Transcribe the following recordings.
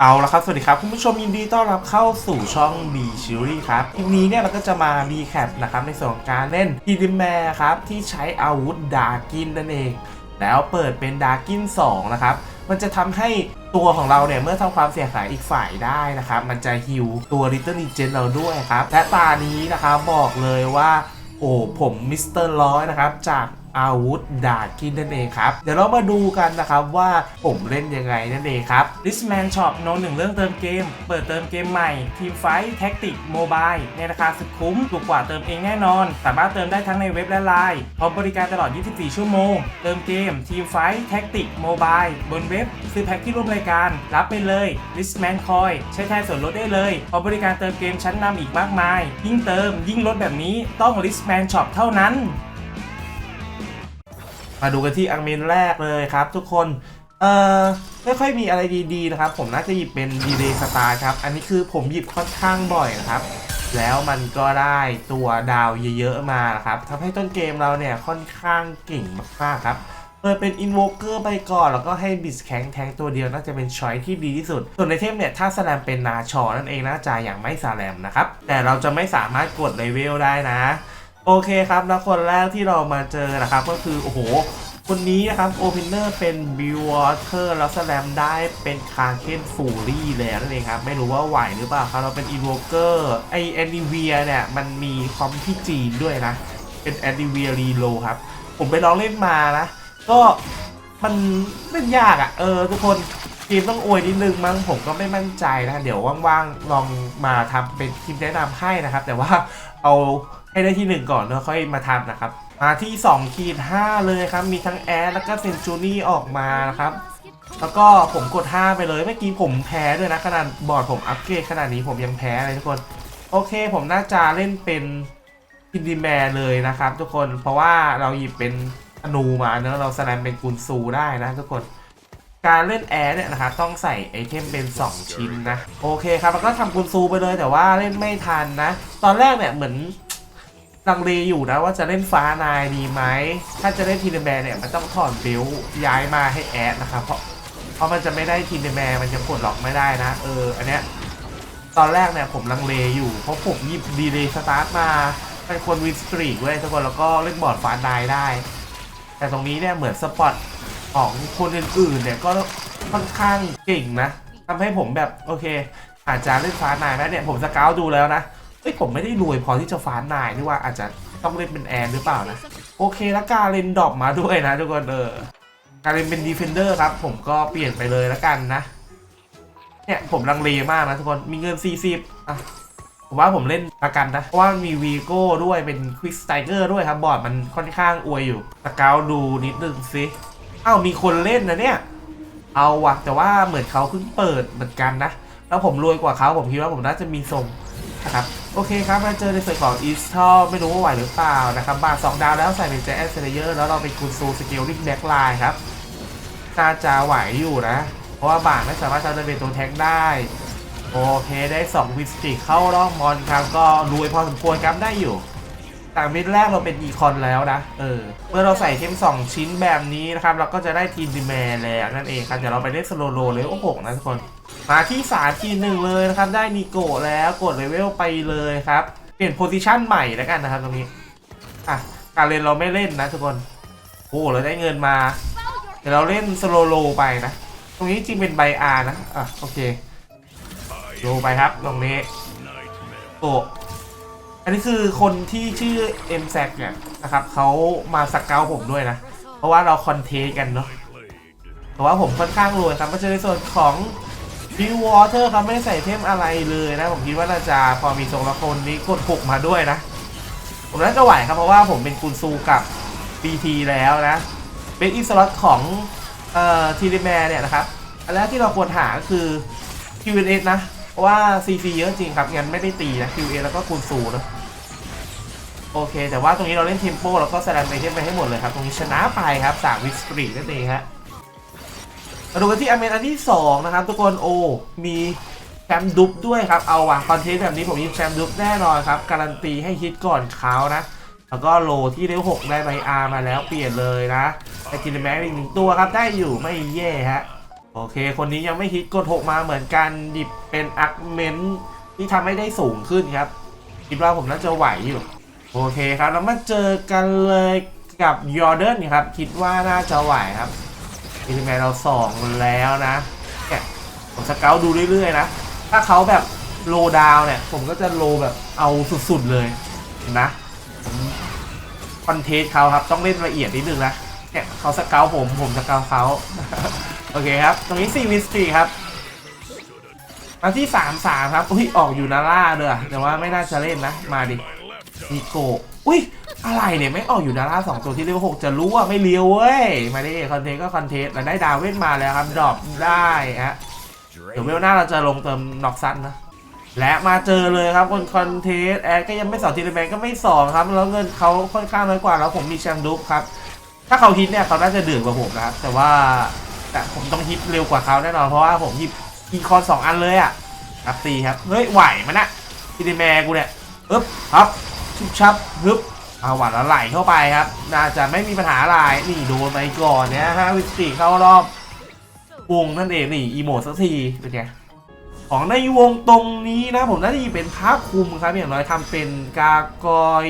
เอาละครับ สวัสดีครับ คุณผู้ชมยินดีต้อนรับเข้าสู่ช่อง B c h i l y ครับคลิปนี้เนี่ยเราก็จะมารีแคปนะครับ ในส่วนของการเล่นทีดิแมร์ครับ ที่ใช้อาวุธดากินนั่นเอง แล้วเปิดเป็นดากิน2นะครับ มันจะทำให้ตัวของเราเนี่ย เมื่อทำความเสียหายอีกฝ่ายได้นะครับ มันจะฮิวตัว Little Legend เราด้วยครับ และตานี้นะครับบอกเลยว่าโอ้ผมมิสเตอร์ร้อยนะครับ จาก อาวุธดากินนั่นเองครับ เดี๋ยวเรามาดูกันนะครับว่าผมเล่นยังไงนั่นเองครับ r i s m a n Shop โน้นหนึ่งเรื่องเติมเกม เปิดเติมเกมใหม่ทีมไฟท์แท็กติกโมบายในราคาสุดคุ้มถูกกว่าเติมเองแน่นอน สามารถเติมได้ทั้งในเว็บและไลน์พร้อมบริการตลอด 24 ชั่วโมง เติมเกมทีมไฟท์แท็กติกโมบายบนเว็บ ซื้อแพ็คที่ร่วมรายการ รับไปเลย r i s m a n Coin ใช้แทนส่วนลดได้เลยพร้อมบริการเติมเกมชั้นนำอีกมากมาย ยิ่งเติมยิ่งลดแบบนี้ต้อง r i s m a n Shop เท่านั้น มาดูกันที่อังเมนแรกเลยครับ ทุกคน เอ่อไม่ค่อยมีอะไรดีๆนะครับ ผมน่าจะหยิบเป็นดีเลย์สตาร์ครับ อันนี้คือผมหยิบค่อนข้างบ่อยนะครับ แล้วมันก็ได้ตัวดาวเยอะๆมานะครับทำให้ต้นเกมเราเนี่ยค่อนข้างเก่งมากๆครับเปิดเป็นอินโวเกอร์ไปก่อน แล้วก็ให้บิสแข็งแทงตัวเดียวน่าจะเป็นช้อยที่ดีที่สุด ส่วนในเทมเนี่ย ถ้าสแลมเป็นนาชอนั่นเองน่าจะอย่างไม่สแลมนะครับ แต่เราจะไม่สามารถกดเลเวลได้นะ โอเคครับแล้วคนแรกที่เรามาเจอนะครับ ก็คือ โอ้โห คนนี้นะครับโอเพนเนอร์เป็นบิววอเตอร์แล้วสแลมได้เป็นคาเคนฟูรี่แล้วนั่นเองครับ ไม่รู้ว่าไหวหรือเปล่าครับ เราเป็นอีโวเกอร์ไอแอนดิเวียเนี่ย มันมีคอมที่จีนด้วยนะ เป็นแอนดิเวียรีโลครับ ผมไปลองเล่นมานะ ก็มันเล่นยากอะ่ะ เออ ทุกคนทีมต้องอวยนิดนึงมั้งผมก็ไม่มั่นใจนะ เดี๋ยวว่างๆ ลองมาทำเป็นทีมแนะนำให้นะครับ แต่ว่าเอา ให้ได้ที่หนึ่งก่อนแล้วค่อยมาทำนะครับมาที่2ขีด5เลยครับ มีทั้งแอร์แล้วก็เซนจูนี่ออกมานะครับ แล้วก็ผมกด 5 ไปเลยเมื่อกี้ผมแพ้ด้วยนะขนาดบอร์ดผมอัปเกรดขนาดนี้ผมยังแพ้เลยทุกคน โอเคผมน่าจะเล่นเป็นพินดีแมร์เลยนะครับ ทุกคนเพราะว่าเราหยิบเป็นธนูมาเนอะเราแสดงเป็นกุนซูได้นะทุกคนการเล่นแอร์เนี่ยนะครับต้องใส่ไอเทมเป็น 2 ชิ้นนะ โอเคครับ แล้วก็ทำกุนซูไปเลยแต่ว่าเล่นไม่ทันนะ ตอนแรกเนี่ยเหมือน ลังเลอยู่นะว่าจะเล่นฟ้านายดีไหม ถ้าจะเล่นทีนแมร์เนี่ยมันต้องถอนเบลย้ายมาให้แอดนะครับ เพราะเพราะมันจะไม่ได้ทีนแมร์มันจะกดล็อกไม่ได้นะ เออ อันเนี้ยตอนแรกเนี่ยผมลังเลอยู่ เพราะผมหยิบดีเลย์สตาร์ทมาเป็นคนวินสตรีกเว้ยทุกคนแล้วก็เล่นบอร์ดฟ้านายได้ แต่ตรงนี้เนี่ยเหมือนสปอตของคนอื่นๆเนี่ยก็ค่อนข้างเก่งนะทำให้ผมแบบโอเค อาจจะเล่นฟ้านายไหมเนี่ยผมสเกาวดูแล้วนะ เอ้ยผมไม่ได้รวยพอที่จะฟ้านายนี่ว่าอาจจะต้องเล่นเป็นแอนหรือเปล่านะ โอเคแล้วกาเลนดรอปมาด้วยนะทุกคนเออกาเลนเป็นดีเฟนเดอร์ครับ ผมก็เปลี่ยนไปเลยแล้วกันนะ เนี่ยผมลังเลมากนะทุกคนมีเงิน 40อะผมว่าผมเล่นประกันนะ เพราะว่ามีวีโก้ด้วยเป็นควิสไตเกอร์ด้วยครับ บอร์ดมันค่อนข้างอวยอยู่สกาวดูนิดนึงสิอ้าวมีคนเล่นนะเนี่ย เอาว่ะแต่ว่าเหมือนเขาเพิ่งเปิดเหมือนกันนะ แล้วผมรวยกว่าเขาผมคิดว่าผมน่าจะมีทรงนะครับ โอเคครับมาเจอในส่วนของอีสทอไม่รู้ว่าไหวหรือเปล่านะครับบาทสองดาวแล้วใส่เป็นแจแอนเซเลเยอร์แล้วเราเป็นคุณซูสเกลลิ่งแบ็กไลน์ครับน่าจะไหวอยู่นะ เพราะว่าบาทไม่สามารถจะเป็นตัวแท็กได้ โอเคได้ 2 วิสติเข้ารอบมอนครับก็รวยพอสมควรครับได้อยู่ ต่มิดแรกเราเป็นอีคอนแล้วนะ เออ เมื่อเราใส่เทม2ชิ้นแบบนี้นะครับ เราก็จะได้ทีมดีแมนแล้วนั่นเองครับ เดี๋ยวเราไปเล่นสโลโลเลยโอ้โหนะทุกคน มาที่3ทีหนึ่งเลยนะครับ ได้นิโกะแล้วกดเลเวลไปเลยครับ เปลี่ยนโพซิชันใหม่แล้วกันนะครับตรงนี้ อะ การเล่นเราไม่เล่นนะทุกคน โอ้เราได้เงินมา เดี๋ยวเราเล่นสโลโลไปนะ ตรงนี้จริงเป็นไบอาร์นะ อะโอเค โลไปครับตรงนี้โกะ อันนี้คือคนที่ชื่อ m z ซเนี่ยนะครับเขามาสกเกลผมด้วยนะ เพราะว่าเราคอนเทสกันเนาะแต่ว่าผมค่อนข้างรวยครับมาเจอในส่วนของบิววอเตอร์ครับไม่ได้ใส่เทมอะไรเลยนะ ผมคิดว่าน่าจะพอมีทรงละคนนี้กดหกมาด้วยนะ ผมน่าจะไหวครับเพราะว่าผมเป็นกุนซูกับ BT แล้วนะ เป็นอีสล็อตของเอ่อทีดีแมเนี่ยนะครับ อันแรกที่เราควรหาก็คือ QNS นะ เพราะว่า CC เยอะจริงครับงั้นไม่ได้ตีนะ QA แล้วก็คูณสูนะ โอเค แต่ว่าตรงนี้เราเล่นเทมโปแล้วก็แสดงไอเทมไปให้หมดเลยครับ ตรงนี้ชนะไปครับ3วิสตรีนั่นเองฮะมาดูกันที่อเมนอันที่ 2 นะครับ ทุกคนโอ้มีแชมป์ดุบด้วยครับ เอาว่ะคอนเทนต์แบบนี้ผมยิงแชมป์ดุบแน่นอนครับ การันตีให้ฮิตก่อนเขานะ แล้วก็โลที่เลเวล6ได้ใบอาร์มาแล้วเปลี่ยนเลยนะไอทีนแม็กอีกหนึ่งตัวครับได้อยู่ไม่แย่ฮะโอโอเค คนนี้ยังไม่ฮิตกดหกมาเหมือนกันหยิบเป็นอักเมนที่ทำให้ได้สูงขึ้นครับคิดว่าผมน่าจะไหวอยู่ โอเคครับแล้วมาเจอกันเลยกับยอร์เดนครับ คิดว่าน่าจะไหวครับอีทีแมนเราสองแล้วนะเนี่ยผมสเกลดูเรื่อยๆนะ ถ้าเขาแบบโลดาวเนี่ย ผมก็จะโลแบบเอาสุดๆเลย เห็นไหมคอนเทสเขาครับ ต้องเล่นละเอียดนิดนึงนะเนี่ยเขาสเกลผมผมสเกลเขาโอเคครับ ตรงนี้4วิสตีครับมาที่3 3ครับอุ้ยออกอยู่นาร่าเด้อแต่ว่าไม่น่าจะเล่นนะ มาดิ นิโก อุ้ย อะไรเนี่ย ไม่ออกอยู่นาร่าสองตัวที่เรียกว่าหกจะรู้ว่าไม่เลี้ยวเว้ย มาดิคอนเทนต์ก็คอนเทนต์แล้วได้ดาวเว้นมาแล้วครับ ดรอปได้ฮะ เดี๋ยวเวลหน้าเราจะลงเติมน็อกซันนะ และมาเจอเลยครับคนคอนเทสแอดก็ยังไม่สอนทีเลแมนก็ไม่สอนครับ แล้วเงินเขาค่อนข้างน้อยกว่าแล้วผมมีแชมป์ดุ๊กครับ ถ้าเขาฮิตเนี่ยเขาน่าจะเดือดกว่าผมนะครับ แต่ว่าแต่ผมต้องฮิตเร็วกว่าเขาแน่นอนเพราะว่าผมหยิบอีคอนสองอันเลยอะครับตีครับ เฮ้ยไหวมันนะทีเลแมนกูเนี่ยอึ๊บครับ ชุบชับฮึบเอาหวานแล้วไหลเข้าไปครับ น่าจะไม่มีปัญหาอะไรนี่โดนไปก่อนเนี่ยฮะวิสติเข้ารอบวงนั่นเองนี่อีโมสักทีเป็นไงของในวงตรงนี้นะผมน่าจะเป็นภาพคุมครับอย่างน้อยทำเป็นกากอย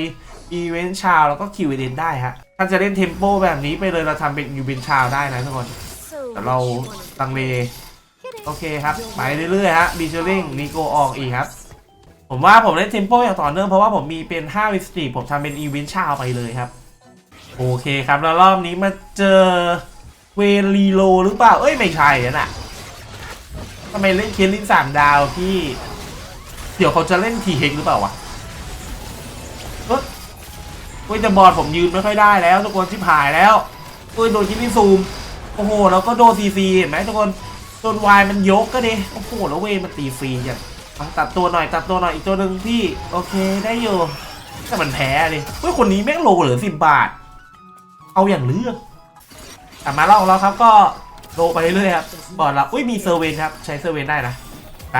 อีเวนต์ชาวแล้วก็คิวเอเดนได้ฮะถ้าจะเล่นเทมโปแบบนี้ไปเลยเราทำเป็นอีเวนชาวได้นะทุกคนแต่เราตังเลโอเคครับ ไปเรื่อยๆฮะบีเชอริงนิโกออกอีกครับ ผมว่าผมเล่นเทมโปอย่างต่อเนื่องเพราะว่าผมมีเป็น5วิสตีผมทำเป็นอีเวนต์ชาวไปเลยครับ โอเคครับ แล้วรอบนี้มาเจอเวลีโลหรือเปล่า เอ้ย ไม่ใช่น่ะทำไมเล่นเคียนลินสามดาวพี่ เดี๋ยวเขาจะเล่นทีเฮกหรือเปล่าวะเอ้ยเว้ยแต่บอดผมยืนไม่ค่อยได้แล้วทุกคนชิบหายแล้วเอ้ยโดนคิลินซูมโอ้โหแล้วก็โดนซีซีเห็นไหมทุกคนโดนวายมันยกก็ดิโอ้โหแล้วเวย์มันตีฟรีอย่าง ตัดตัวหน่อยตัดตัวหน่อยอีกตัวหนึ่งพี่โอเคได้อยู่แต่มันแพ้เลยเฮ้ยคนนี้แม่งโลเหลือสิบบาท เอาอย่างเลือกแต่มาเล่าของเราครับก็โลไปเรื่อยครับบอดเราอุ้ยมีเซอร์เวนครับ ใช้เซอร์เวนได้นะไป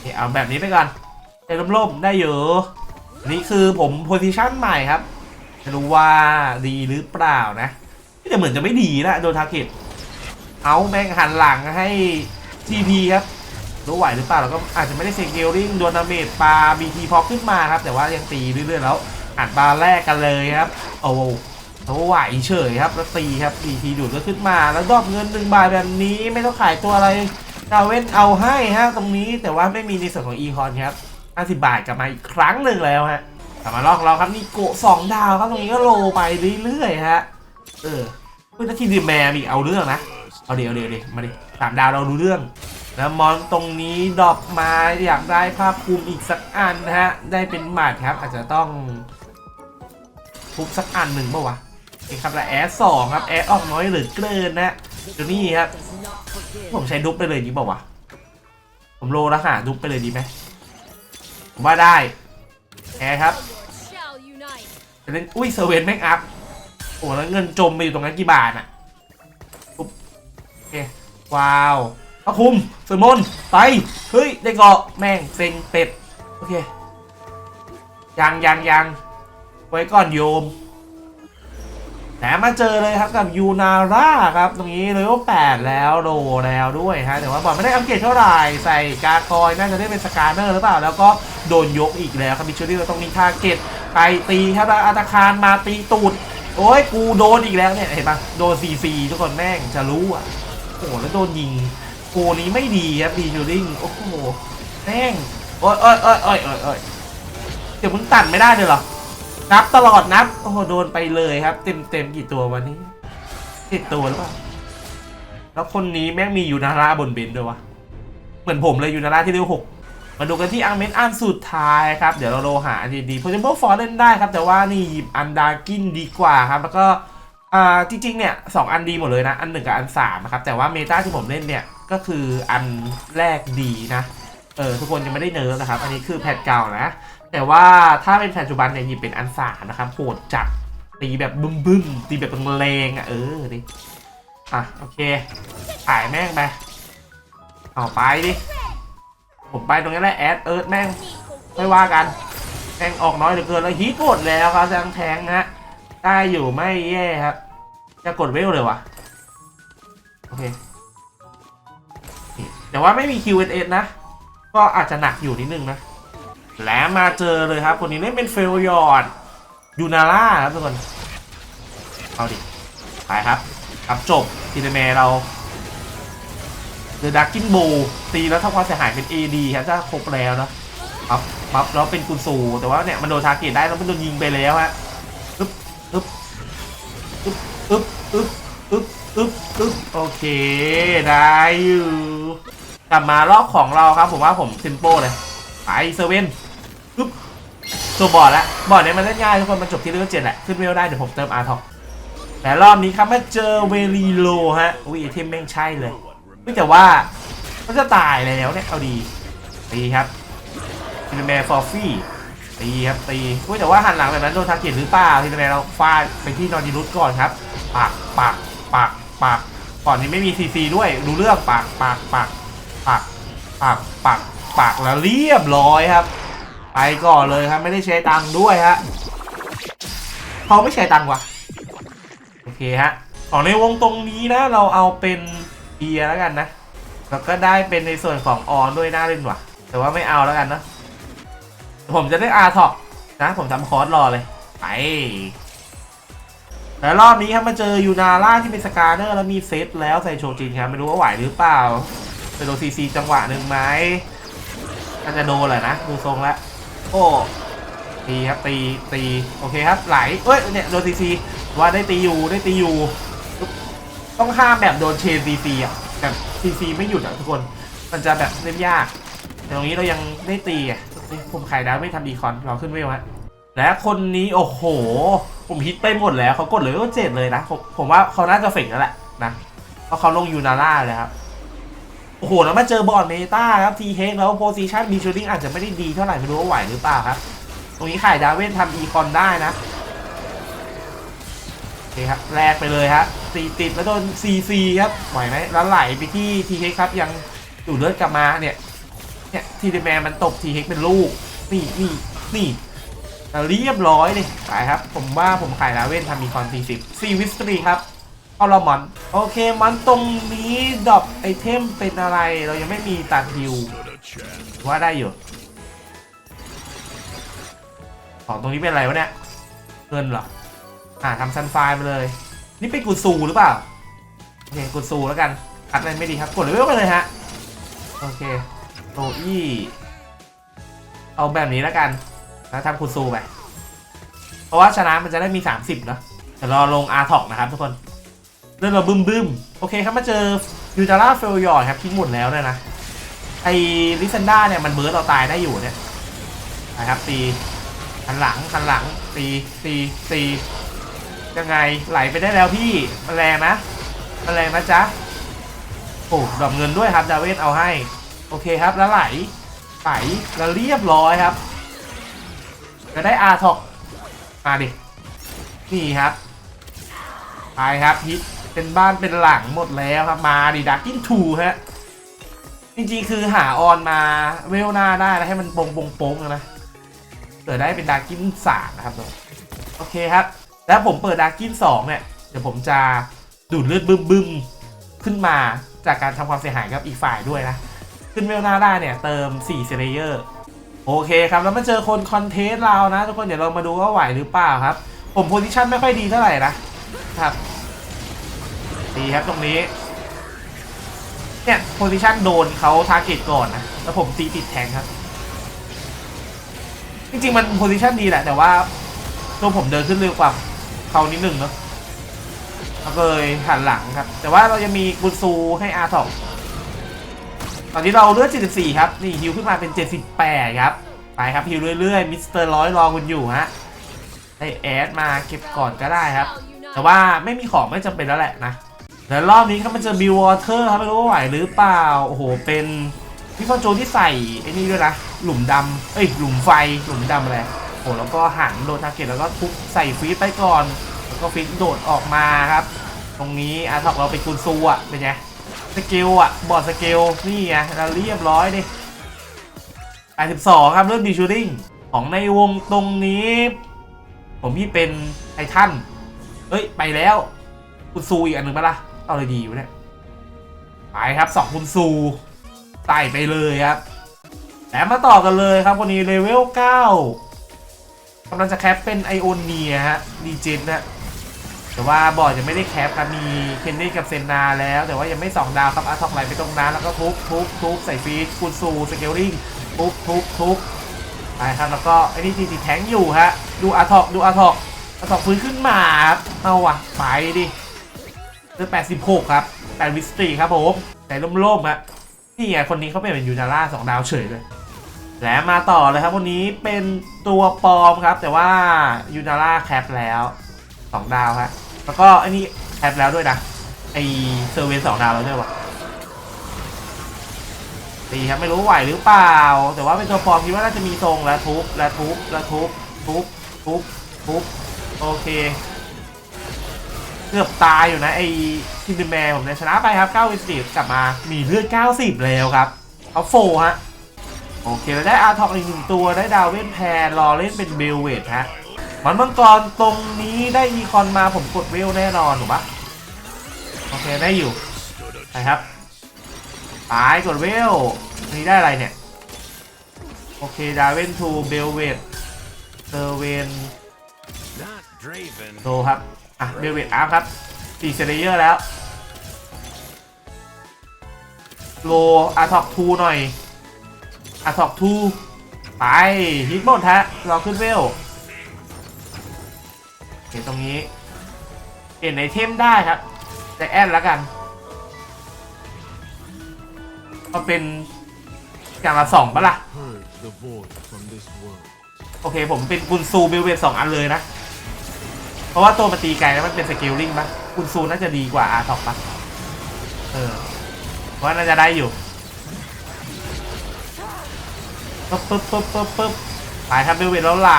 เดี๋ยวเอาแบบนี้ไปก่อนใจร่มๆได้อยู่นี่คือผมโพซิชันใหม่ครับไม่รู้ว่าดีหรือเปล่านะแต่เหมือนจะไม่ดีนะโดนทาร์เก็ตเอาแม่งหันหลังให้ TP ครับ รู้ไหวหรือเปล่าเราก็อาจจะไม่ได้เซเกลลิงโดนดาเมจปลา BT พอขึ้นมาครับ แต่ว่ายังตีเรื่อยๆแล้วอัดบาแรกกันเลยครับโอ้โหเขาไหวเฉยครับแล้วตีครับ BT ดูดก็ขึ้นมา แล้วดอปเงินหนึ่งบาทแบบนี้ไม่ต้องขายตัวอะไรดาเว้นเอาให้ฮะตรงนี้แต่ว่าไม่มีในส่วนของอีคอนครับ50บาทกลับมาอีกครั้งหนึ่งแล้วฮะกลับมาลอกเราครับนี่โกะสองดาวครับตรงนี้ก็โลไปเรื่อยๆฮะเออเฮ้ยถ้าทีมดีแมร์อีเอาเรื่องนะเอาเดี๋ยวเดี๋ยวเดี๋ยวมาดิสามดาวเรารู้เรื่อง แล้วมอนตรงนี้ดรอปมาอยากได้ภาพคลุมอีกสักอันนะฮะ ได้เป็นหมัดครับ อาจจะต้องทุบสักอันหนึ่งเปล่าวะโอเคครับแล้วแอสสองครับ แอสออกน้อยเหลือเกินนะเดี๋ยวนี้ครับ ผมใช้ดุ๊บไปเลยดีเปล่าวะ ผมโลล้วหาดุ๊บไปเลยดีไหมผมว่าได้ แอครับจะเล่นอุ้ยเซเว่นแม่งอัพโอ้แล้วเงินจมไปอยู่ตรงนั้นกี่บาทอะโอเคว้าว พระคุมสวดมนต์ไป เฮ้ย ได้เกาะแม่งเซ็งเป็ด โอเค ยังยังยังไว้ก่อนโยมแต่มาเจอเลยครับกับยูนาร่าครับ ตรงนี้เลยว่แปดแล้วโลแล้วด้วยฮะแต่ว่าบอกไม่ได้อัปเกรดเท่าไหร่ ใส่กากอยน่าจะได้เป็นสกาเนอร์หรือเปล่า แล้วก็โดนยกอีกแล้วครับมิชชั่เราต้องมีทาร์เก็ตไปตีครับอาตาคารมาตีตูด โอ้ยกูโดนอีกแล้วเนี่ย เห็นปะโดนซีซีทุกคนแม่งจะรู้อะโอ้โหแล้วโดนยิง โกนี้ไม่ดีครับดีจูริงโอ้โหแม่งโอ้ยโอ้ยโอ้ยโอ้ยโอ้ยโอ้ยเดี๋ยวมึงตัดไม่ได้เลยเหรอนับตลอดนับโอ้โหโดนไปเลยครับ เต็มเต็มกี่ตัววันนี้สิบตัวหรือเปล่าแล้วคนนี้แม่งมียูนาร่าบนเบนซ์ด้วยวะเหมือนผมเลยยูนาร่าที่เร็วหกมาดูกันที่อังเมนอันสุดท้ายครับ เดี๋ยวเราโลหาอันดีๆโพเทมเบิลฟอร์เล่นได้ครับ แต่ว่านี่หยิบอันดากินดีกว่าครับ แล้วก็อ่าจริงๆเนี่ยสองอันดีหมดเลยนะ อันหนึ่งกับอันสามนะครับ แต่ว่าเมตาที่ผมเล่นเนี่ย ก็คืออันแรกดีนะ เออทุกคนยังไม่ได้เนิร์ฟนะครับ อันนี้คือแพทเก่านะ แต่ว่าถ้าเป็นปัจจุบันเนี่ยหยิบเป็นอันสามนะครับโหดจัดตีแบบบึ้มบึ้มๆตีแบบแรงๆอะเออดิอะโอเคถ่ายแม่งไปเอาไปดิผมไปตรงนี้แหละแอดเอิร์ธแม่งไม่ว่ากันแม่งออกน้อยเหลือเกินแล้วฮีทหมดแล้วครับแทงแทงฮะได้อยู่ไม่แย่ครับจะกดเวลเลยวะโอเค แต่ว่าไม่มี Q&A นะ ก็อาจจะหนักอยู่นิดนึงนะ และมาเจอเลยครับ คนนี้เล่นเป็นเฟลยอดยูนาร่าครับทุกคน เอาดิ ไปครับครับจบทีเดเมเราเดอะดักกินโบตีแล้วทำความเสียหายเป็น AD ครับถ้าครบแล้วนะครับปั๊บแล้วเป็นกุนซูแต่ว่าเนี่ยมันโดนทาร์เก็ตได้แล้วมันโดนยิงไปแล้วฮะอึ๊บอึ๊บอึ๊บอึ๊บอึ๊บอึ๊บอึ๊บโอเค ได้อยู่ กลับมารอบของเราครับ ผมว่าผมซิมโปเลยไปเซเว่นปึ๊บตัวบอร์ดแล้วบอร์ดเนี้ยมันเล่นง่ายทุกคนมันจบที่เลเวลเจ็ดแหละ ขึ้นเวลได้เดี๋ยวผมเติมอาร์ท็อกแต่รอบนี้ครับมาเจอเวลีโลฮะอุ้ยไอเทมแม่งใช่เลยเฮ้ยแต่ว่ามันจะตายแล้วเนี่ยเอาดีตีครับทีนแมนฟอร์ฟี่ตีครับตีอุ้ยแต่ว่าหันหลังแบบนั้นโดนทาร์เก็ตหรือเปล่าทีนแมนเราฟาดไปที่นอนจิรุตก่อนครับปากปากปากปากก่อนนี้ไม่มีซีซีด้วยดูเรื่องปากปากปาก ปากปากปากปากแล้วเรียบร้อยครับ ไปก่อนเลยครับไม่ได้ใช้ตังค์ด้วยฮะเขาไม่ใช้ตังค์วะโอเคฮะของในวงตรงนี้นะเราเอาเป็นเบียแล้วกันนะแล้วก็ได้เป็นในส่วนของออนด้วยน่าเล่นว่ะ แต่ว่าไม่เอาแล้วกันนะผมจะได้อาร์ท็อกนะ ผมทำคอร์สรอเลยไปแต่รอบนี้ครับมาเจอยูนาร่าที่เป็นสกาเนอร์แล้วมีเซตแล้วใส่โชจินครับไม่รู้ว่าไหวหรือเปล่า โดนซีซีจังหวะหนึ่งไหมน่าจะโดนแหละนะดูทรงแล้วโอ้ตีครับตีตีโอเคครับไหลเอ้ยเนี่ยโดนซีซีว่าได้ตีอยู่ได้ตีอยู่ต้องห้ามแบบโดนเชนซีซีอะแบบซีซีไม่หยุดอะทุกคน มันจะแบบเล่นยากแต่ตรงนี้เรายังได้ตีอะผมขายดาวไม่ทำดีคอนเราขึ้นเวลฮะและคนนี้โอ้โห ผมฮิตไปหมดแล้วเขากดเลยก็เจ็ดเลยนะผมผมว่าเขาน่าจะเฟกแล้วแหละนะเพราะเขาลงยูนาร่าเลยครับ โอ้โหแล้วมาเจอบอร์ดเมตาครับทีเฮกแล้วโพซิชันบีชูริงอาจจะไม่ได้ดีเท่าไหร่ไม่รู้ว่าไหวหรือเปล่าครับ ตรงนี้ขายดาวเวนทำอีคอนได้นะโอเคครับแลกไปเลยฮะตีติดแล้วโดนซีซีครับไหวไหมแล้วไหลไปที่ทีเฮกครับยังดูดเลือดกลับมาเนี่ยเนี่ยทีเดแมนมันตบทีเฮกเป็นลูกนี่นี่นี่เรียบร้อยเลยไปครับ ผมว่าผมขายดาวเว่นทำอีคอนตีสิบซีวิสตรีครับ เอาเรามอนโอเคมันตรงนี้ดรอปไอเทมเป็นอะไรเรายังไม่มีตัดฮิวว่าได้อยู่ของตรงนี้เป็นอะไรวะเนี่ยเงินเหรออ่าทำซันไฟล์มาเลย นี่เป็นกุซูหรือเปล่าโอเคกุซูแล้วกันคัดอะไรไม่ดีครับกดเลเวลไปเลยฮะโอเคโตอี้เอาแบบนี้แล้วกันแล้วทำกุซูไปเพราะว่าชนะมันจะได้มี 30เนอะเดี๋ยวรอลงอาร์ท็อกนะครับทุกคน เริ่มมาบึ้มบึ้มโอเคครับมาเจอยูจาร่าเฟลยอร์ครับทิ้งหมดแล้วเนี่ยนะไอลิซันด้าเนี่ยมันเบิร์ดเราตายได้อยู่เนี่ยนะครับตีหันหลังหันหลังตีตีตียังไงไหลไปได้แล้วพี่มันแรงนะมันแรงนะจ๊ะโอ้ดอกเงินด้วยครับดาเวนเอาให้ โอเคครับแล้วไหลไหลแล้วเรียบร้อยครับจะได้อาร์ท็อกมาดินี่ครับไปครับฮิต เป็นบ้านเป็นหลังหมดแล้วครับ มาดิดักกินทูฮะ จริงๆ คือหาออนมาเวลหน้าได้แล้วให้มันโปงโปงโปงๆนะเกิดได้เป็นดาร์กินสามนะครับโอเคครับ แล้วผมเปิดดาร์กินสองเนี่ย เดี๋ยวผมจะดูดเลือดบึ้มบึมๆขึ้นมาจากการทำความเสียหายกับอีกฝ่ายด้วยนะ ขึ้นเวลหน้าได้เนี่ยเติม4เซเลเยอร์โอเคครับแล้วมาเจอคนคอนเทสต์เรานะ ทุกคนเดี๋ยวเรามาดูว่าไหวหรือเปล่าครับ ผมโพซิชันไม่ค่อยดีเท่าไหร่นะครับ ดีครับตรงนี้ เนี่ยโพซิชันโดนเขาทาร์เก็ตก่อนนะแล้วผมตีติดแทงครับ จริงๆ มันโพซิชันดีแหละ แต่ว่าตัวผมเดินขึ้นเร็วกว่าเขานิดหนึ่งเนาะแล้วก็เลยหันหลังครับ แต่ว่าเรายังมีกุนซูให้อาร์ทอกตอนนี้เราเลือด74 ครับ นี่ฮิวขึ้นมาเป็น 78 ครับ ไปครับฮิวเรื่อยๆมิสเตอร์ร้อยรอคุณอยู่ฮะได้แอดมาเก็บก่อนก็ได้ครับ แต่ว่าไม่มีของไม่จำเป็นแล้วแหละนะ แล้วรอบนี้ครับมันเจอบิววอเตอร์ครับไม่รู้ว่าไหวหรือเปล่า โอ้โห เป็นพี่ฟอนโจที่ใส่ไอ้นี่ด้วยนะ หลุมดำเอ้ย หลุมไฟ หลุมดำอะไร โอ้โหแล้วก็หันโดนทาร์เก็ตแล้วก็ทุบใส่ฟีดไปก่อน แล้วก็ฟีดโดดออกมาครับ ตรงนี้อาท็อกเราเป็นกุนซูอะ เป็นไง สเกลอะ บอดสเกล นี่ไงเราเรียบร้อยดิ82ครับเลือดบีชูริงของในวงตรงนี้ ผมพี่เป็นไททันเอ้ย ไปแล้วคุณซูอีกอันหนึ่งปะล่ะ เอาเลยดีอยู่เนี่ย ไปครับสองคุณซูไต่ไปเลยครับแถมมาต่อกันเลยครับคนนี้เลเวล 9กำลังจะแคปเป็นไอโอเนียฮะดีเจนนะแต่ว่าบอร์ดยังไม่ได้แคปครับมีเคนเน่กับเซนนาแล้ว แต่ว่ายังไม่ 2 ดาวครับอาร์ทอกไหลไปตรงนั้นแล้วก็ทุบทุบทุบใส่ฟีดคูณซูสเกลลิงทุบทุบทุบไปครับแล้วก็ไอ้นี่ตีติดแทงอยู่ฮะดูอาร์ทอกดูอาร์ทอกอาร์ทอกฟื้นขึ้นมาครับเอาว่ะไปดิ เลือ86ครับ8วิสตรีครับผมใจล่มๆฮะนี่ไงคนนี้เขาเป็นยูนาร่าสองดาวเฉยเลย และมาต่อเลยครับวันนี้เป็นตัวปลอมครับ แต่ว่ายูนาร่าแคปแล้วสองดาวครับแล้วก็อันนี้แคปแล้วด้วยนะไอเซอร์เวนสองดาวแล้วด้วยวะตีครับไม่รู้ไหวหรือเปล่า แต่ว่าเป็นตัวปลอมคิดว่าน่าจะมีทรงและทุบและทุบและทุบทุบทุบทุบโอเค เกือบตายอยู่นะไอทินเดอร์แมนผมเนี่ยชนะไปครับ9วิสิกลับมามีเลือด 90 แล้วครับเอาโฟฮะโอเคเราได้อาร์ทอกอีกหนึ่งตัวได้ดาวเวนแพรรอเล่นเป็นเบลเวทฮะมันมังกรตรงนี้ได้อีคอนมาผมกดเวลแน่นอนถูกปะโอเคได้อยู่ไปครับตายกดเวลอันนี้ได้อะไรเนี่ย โอเคดาวเวนทูเบลเวทเซอร์เวน Not Draven. โตครับ อะเบลเวทอาร์ครับตีเซเลเยอร์แล้วโลอาร์ทอกทูหน่อยอาร์ทอกทูไปฮิตหมดฮะรอขึ้นเวลโอเคตรงนี้เปลี่ยนไอเทมได้ครับจะแอดแล้วกัน ก็เป็นอย่างละสองปะล่ะ Heard the voice from this world. โอเค ผมเป็นกุนซูเบลเวทสองอันเลยนะ เพราะว่าตัวมันตีไกลแล้วมันเป็นสกิลลิ่งปะกุนซูน่าจะดีกว่าอาร์ทอกปะเออเพราะว่าน่าจะได้อยู่ปึ๊บปึ๊บปึ๊บปึ๊บปึ๊บไปครับเบลเวทแล้วไหล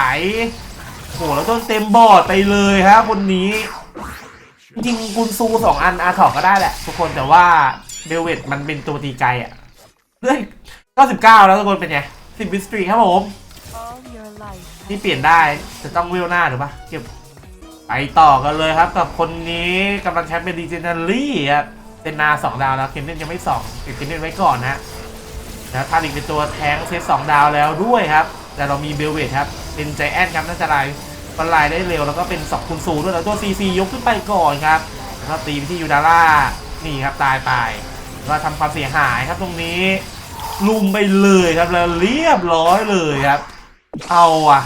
โหแล้วต้นเต็มบอร์ดไปเลยครับคนนี้ จริงๆกุนซูสองอันอาร์ทอกก็ได้แหละ ทุกคนแต่ว่าเบลเวทมันเป็นตัวตีไกลอะเลื่อย99 แล้วทุกคนเป็นไง10วิสตรีครับผม All your life. ที่เปลี่ยนได้ จะต้องเวลหน้าหรือปะเก็บ ไปต่อกันเลยครับกับคนนี้กำลังแชมป์เป็นดีเจนารี่ครับเป็นนาสองดาวแล้วเคมเนนยังไม่สองเก็บเคมเนนไว้ก่อนนะแล้วทาริกเป็นตัวแทงเซตสองดาวแล้วด้วยครับ แต่เรามีเบลเวทครับ เป็นใจแอนครับน่าจะไล่บรรลัยได้เร็วแล้วก็เป็นสองคูณศูนย์ด้วยแล้วตัวซีซียกขึ้นไปก่อนครับแล้วก็ตีไปที่ยูดาร่านี่ครับตายไปแล้วก็ทำความเสียหายครับตรงนี้ลุมไปเลยครับแล้วเรียบร้อยเลยครับ เอาอะ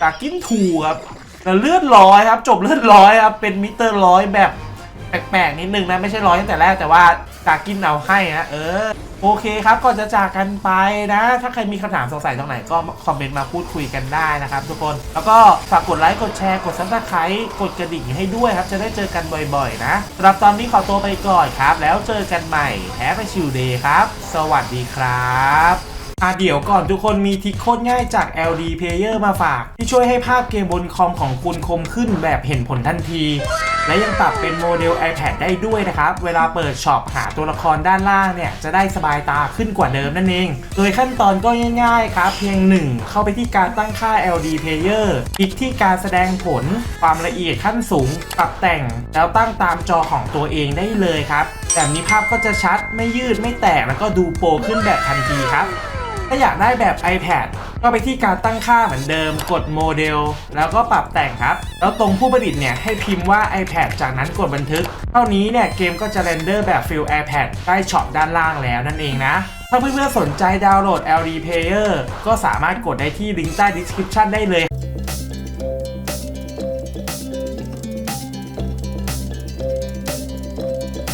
ตากินถูครับ แล้วเลือดร้อยครับ จบเลือดร้อยครับเป็นมิเตอร์ร้อยแบบแปลกๆนิดนึงนะไม่ใช่ร้อยตั้งแต่แรกแต่ว่าตากินเอาให้ฮะเออ โอเคครับก่อนจะจากกันไปนะ ถ้าใครมีคำถามสงสัยตรงไหนก็คอมเมนต์มาพูดคุยกันได้นะครับทุกคน แล้วก็ฝากกดไลค์กดแชร์กดซับสไครต์กดกระดิ่งให้ด้วยครับ จะได้เจอกันบ่อยๆ นะสำหรับตอนนี้ขอตัวไปก่อนครับ แล้วเจอกันใหม่แฮปปี้ชิลเดย์ครับ สวัสดีครับ อะเดี๋ยวก่อนทุกคนมีทิคโคตรง่ายจาก LD Player มาฝาก ที่ช่วยให้ภาพเกมบนคอมของคุณคมขึ้นแบบเห็นผลทันที และยังปรับเป็นโมเดล iPad ได้ด้วยนะครับ เวลาเปิดช็อปหาตัวละครด้านล่างเนี่ย จะได้สบายตาขึ้นกว่าเดิมนั่นเอง โดยขั้นตอนก็ง่ายๆครับ เพียง 1 เข้าไปที่การตั้งค่า LD Player คลิกที่การแสดงผล ความละเอียดขั้นสูง ปรับแต่ง แล้วตั้งตามจอของตัวเองได้เลยครับแบบนี้ภาพก็จะชัดไม่ยืดไม่แตกแล้วก็ดูโปรขึ้นแบบทันทีครับ ถ้าอยากได้แบบ iPad ก็ไปที่การตั้งค่าเหมือนเดิมกดโมเดล แล้วก็ปรับแต่งครับ แล้วตรงผู้ผลิตเนี่ยให้พิมพ์ว่า iPad จากนั้นกดบันทึก เท่านี้เนี่ยเกมก็จะเรนเดอร์แบบฟิล iPad ใต้ช็อปด้านล่างแล้วนั่นเองนะถ้าเพื่อนๆสนใจดาวน์โหลด LD Player ก็สามารถกดได้ที่ลิงก์ใต้ description ได้เลย